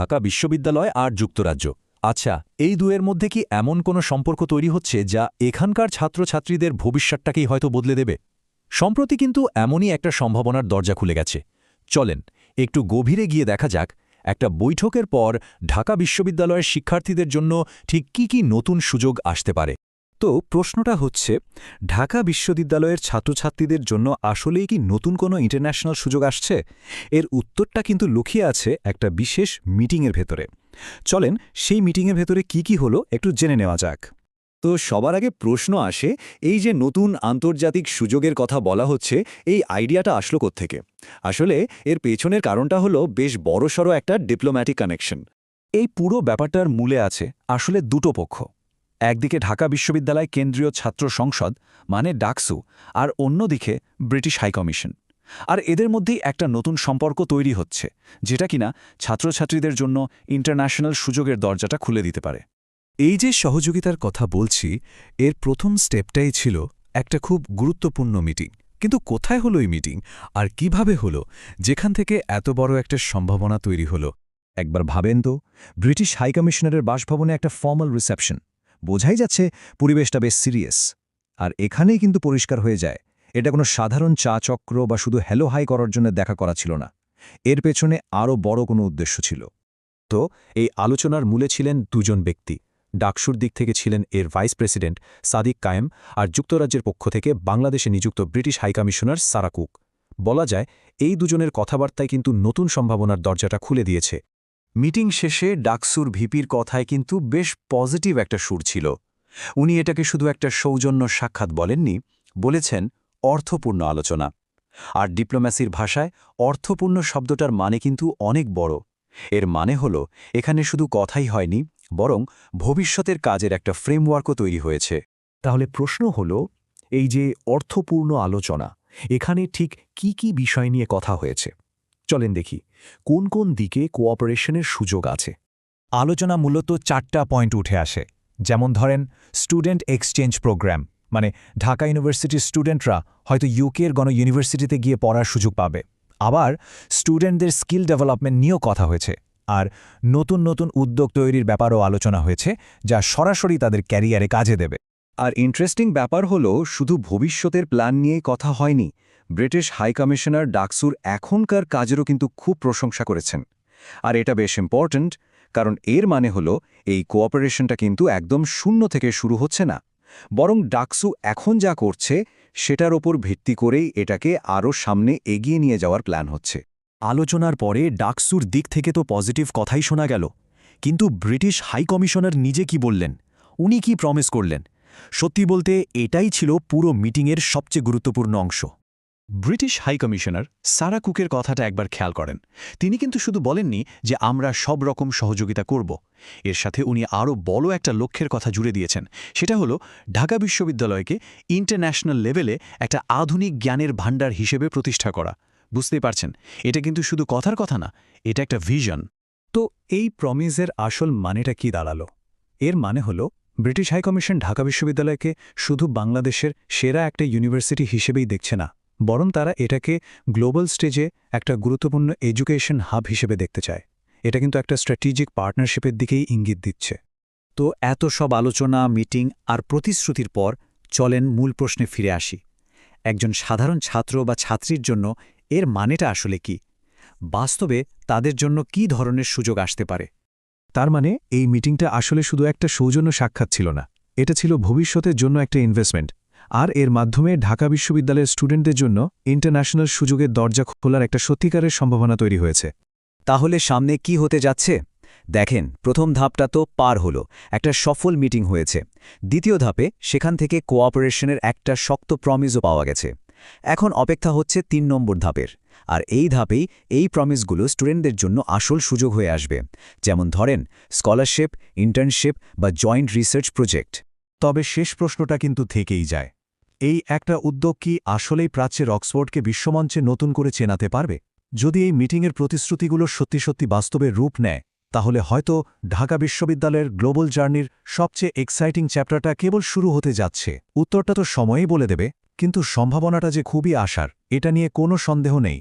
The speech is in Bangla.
ঢাকা বিশ্ববিদ্যালয় আর যুক্তরাজ্য। আচ্ছা এই দুয়ের মধ্যে কি এমন কোনো সম্পর্ক তৈরি হচ্ছে যা এখানকার ছাত্রছাত্রীদের ভবিষ্যৎটাকেই হয়তো বদলে দেবে? সম্প্রতি কিন্তু এমনই একটা সম্ভাবনার দরজা খুলে গেছে। চলেন, একটু গভীরে গিয়ে দেখা যাক একটা বৈঠকের পর ঢাকা বিশ্ববিদ্যালয়ের শিক্ষার্থীদের জন্য ঠিক কি কি নতুন সুযোগ আসতে পারে। তো প্রশ্নটা হচ্ছে, ঢাকা বিশ্ববিদ্যালয়ের ছাত্রছাত্রীদের জন্য আসলেই কি নতুন কোনো ইন্টারন্যাশনাল সুযোগ আসছে? এর উত্তরটা কিন্তু লুকিয়ে আছে একটা বিশেষ মিটিংয়ের ভেতরে। চলেন সেই মিটিংয়ের ভেতরে কি কি হলো একটু জেনে নেওয়া যাক। তো সবার আগে প্রশ্ন আসে, এই যে নতুন আন্তর্জাতিক সুযোগের কথা বলা হচ্ছে, এই আইডিয়াটা আসলো থেকে আসলে এর পেছনের কারণটা হলো বেশ বড়সড় একটা ডিপ্লোম্যাটিক কানেকশন এই পুরো ব্যাপারটার মূলে আছে আসলে দুটো পক্ষ। একদিকে ঢাকা বিশ্ববিদ্যালয় কেন্দ্রীয় ছাত্র সংসদ মানে ডাকসু, আর অন্যদিকে ব্রিটিশ হাইকমিশন আর এদের মধ্যেই একটা নতুন সম্পর্ক তৈরি হচ্ছে, যেটা কিনা ছাত্রছাত্রীদের জন্য ইন্টারন্যাশনাল সুযোগের দরজাটা খুলে দিতে পারে। এই যে সহযোগিতার কথা বলছি, এর প্রথম স্টেপটাই ছিল একটা খুব গুরুত্বপূর্ণ মিটিং। কিন্তু কোথায় হলো এই মিটিং? আর কীভাবে হলো? যেখান থেকে এত বড় একটা সম্ভাবনা তৈরি হলো? একবার ভাবেন তো, ব্রিটিশ হাইকমিশনারের বাসভবনে একটা ফর্মাল রিসেপশন। বোঝাই যাচ্ছে পরিবেশটা বেশ সিরিয়াস। আর এখানেই কিন্তু পরিষ্কার হয়ে যায়, এটা কোনো সাধারণ চা চক্র বা শুধু হ্যালো হাই করার জন্য দেখা করা ছিল না। এর পেছনে আরও বড় কোনো উদ্দেশ্য ছিল। তো, এই আলোচনার মূলে ছিলেন দুজন ব্যক্তি। ডাকসুর দিক থেকে ছিলেন এর ভাইস প্রেসিডেন্ট সাদিক কায়েম আর যুক্তরাজ্যের পক্ষ থেকে বাংলাদেশে নিযুক্ত ব্রিটিশ হাইকমিশনার সারা কুক। বলা যায়, এই দুজনের কথাবার্তায় কিন্তু নতুন সম্ভাবনার দরজাটা খুলে দিয়েছে। মিটিং শেষে ডাকসুর ভিপির কথায় কিন্তু বেশ পজিটিভ একটা সুর ছিল। উনি এটাকে শুধু একটা সৌজন্য সাক্ষাৎ বলেননি, বলেছেন অর্থপূর্ণ আলোচনা। আর ডিপ্লোম্যাসির ভাষায় অর্থপূর্ণ শব্দটার মানে কিন্তু অনেক বড়। এর মানে হল, এখানে শুধু কথাই হয়নি, বরং ভবিষ্যতের কাজের একটা ফ্রেমওয়ার্কও তৈরি হয়েছে। তাহলে প্রশ্ন হল, এই যে অর্থপূর্ণ আলোচনা, এখানে ঠিক কি কি বিষয় নিয়ে কথা হয়েছে? চলেন দেখি। কোন কোন দিকে কোঅপারেশনের সুযোগ আছে? আলোচনা মূলত চারটা পয়েন্ট উঠে আসে। যেমন ধরেন, স্টুডেন্ট এক্সচেঞ্জ প্রোগ্রাম মানে ঢাকা ইউনিভার্সিটির স্টুডেন্টরা হয়তো ইউকের গণ ইউনিভার্সিটিতে গিয়ে পড়ার সুযোগ পাবে। আবার স্টুডেন্টদের স্কিল ডেভেলপমেন্ট নিয়েও কথা হয়েছে, আর নতুন নতুন উদ্যোগ তৈরির ব্যাপারও আলোচনা হয়েছে, যা সরাসরি তাদের ক্যারিয়ারে কাজে দেবে। আর ইন্টারেস্টিং ব্যাপার হলো, শুধু ভবিষ্যতের প্ল্যান নিয়েই কথা হয়নি ব্রিটিশ হাইকমিশনার ডাকসুর এখনকার কাজেরও কিন্তু খুব প্রশংসা করেছেন। আর এটা বেশ ইম্পর্ট্যান্ট কারণ এর মানে হলো, এই কোঅপারেশনটা কিন্তু একদম শূন্য থেকে শুরু হচ্ছে না। বরং ডাকসু এখন যা করছে, সেটার ওপর ভিত্তি করেই এটাকে আরও সামনে এগিয়ে নিয়ে যাওয়ার প্ল্যান হচ্ছে। আলোচনার পরে ডাকসুর দিক থেকে তো পজিটিভ কথাই শোনা গেল। কিন্তু ব্রিটিশ হাই কমিশনার নিজে কি বললেন? উনি কি প্রমিস করলেন? সত্যি বলতে, এটাই ছিল পুরো মিটিংয়ের সবচেয়ে গুরুত্বপূর্ণ অংশ। ব্রিটিশ হাই কমিশনার সারা কুকের কথাটা একবার খেয়াল করেন। তিনি কিন্তু শুধু বলেননি যে আমরা সব রকম সহযোগিতা করব। এর সাথে উনি আরও বড় একটা লক্ষ্যের কথা জুড়ে দিয়েছেন। সেটা হলো, ঢাকা বিশ্ববিদ্যালয়কে ইন্টারন্যাশনাল লেভেলে একটা আধুনিক জ্ঞানের ভাণ্ডার হিসেবে প্রতিষ্ঠা করা। বুঝতেই পারছেন, এটা কিন্তু শুধু কথার কথা না, এটা একটা ভিশন। তো এই প্রমিজের আসল মানেটা কি দাঁড়াল? এর মানে হল ব্রিটিশ হাইকমিশন ঢাকা বিশ্ববিদ্যালয়কে শুধু বাংলাদেশের সেরা একটা ইউনিভার্সিটি হিসেবেই দেখছে না, বরং তারা এটাকে গ্লোবাল স্টেজে একটা গুরুত্বপূর্ণ এডুকেশন হাব হিসেবে দেখতে চায়। এটা কিন্তু একটা স্ট্র্যাটেজিক পার্টনারশিপের দিকেই ইঙ্গিত দিচ্ছে। তো এত সব আলোচনা, মিটিং আর প্রতিশ্রুতির পর চলেন মূল প্রশ্নে ফিরে আসি। একজন সাধারণ ছাত্র বা ছাত্রীর জন্য এর মানেটা আসলে কি? বাস্তবে তাদের জন্য কি ধরনের সুযোগ আসতে পারে? তার মানে এই মিটিংটা আসলে শুধু একটা সৌজন্য সাক্ষাৎ ছিল না। এটা ছিল ভবিষ্যতের জন্য একটা ইনভেস্টমেন্ট আর এর মাধ্যমে ঢাকা বিশ্ববিদ্যালয়ের স্টুডেন্টদের জন্য ইন্টারন্যাশনাল সুযোগের দরজা খোলার একটা সত্যিকারের সম্ভাবনা তৈরি হয়েছে। তাহলে সামনে কি হতে যাচ্ছে? দেখেন, প্রথম ধাপটা তো পার হলো। একটা সফল মিটিং হয়েছে। দ্বিতীয় ধাপে সেখান থেকে কোঅপারেশনের একটা শক্ত প্রমিজও পাওয়া গেছে। এখন অপেক্ষা হচ্ছে তিন নম্বর ধাপের। আর এই ধাপেই এই প্রমিসগুলো স্টুডেন্টদের জন্য আসল সুযোগ হয়ে আসবে। যেমন ধরেন স্কলারশিপ ইন্টার্নশিপ বা জয়েন্ট রিসার্চ প্রজেক্ট তবে শেষ প্রশ্নটা কিন্তু থেকেই যায়। এই একটা উদ্যোগ কি আসলেই প্রাচ্যের অক্সফোর্ডকে বিশ্বমঞ্চে নতুন করে চেনাতে পারবে? যদি এই মিটিংয়ের প্রতিশ্রুতিগুলো সত্যি সত্যি বাস্তবে রূপ নেয়, তাহলে হয়তো ঢাকা বিশ্ববিদ্যালয়ের গ্লোবাল জার্নির সবচেয়ে এক্সাইটিং চ্যাপ্টারটা কেবল শুরু হতে যাচ্ছে। উত্তরটা তো সময়েই বলে দেবে। কিন্তু সম্ভাবনাটা যে খুবই আশার এটা নিয়ে কোনো সন্দেহ নেই।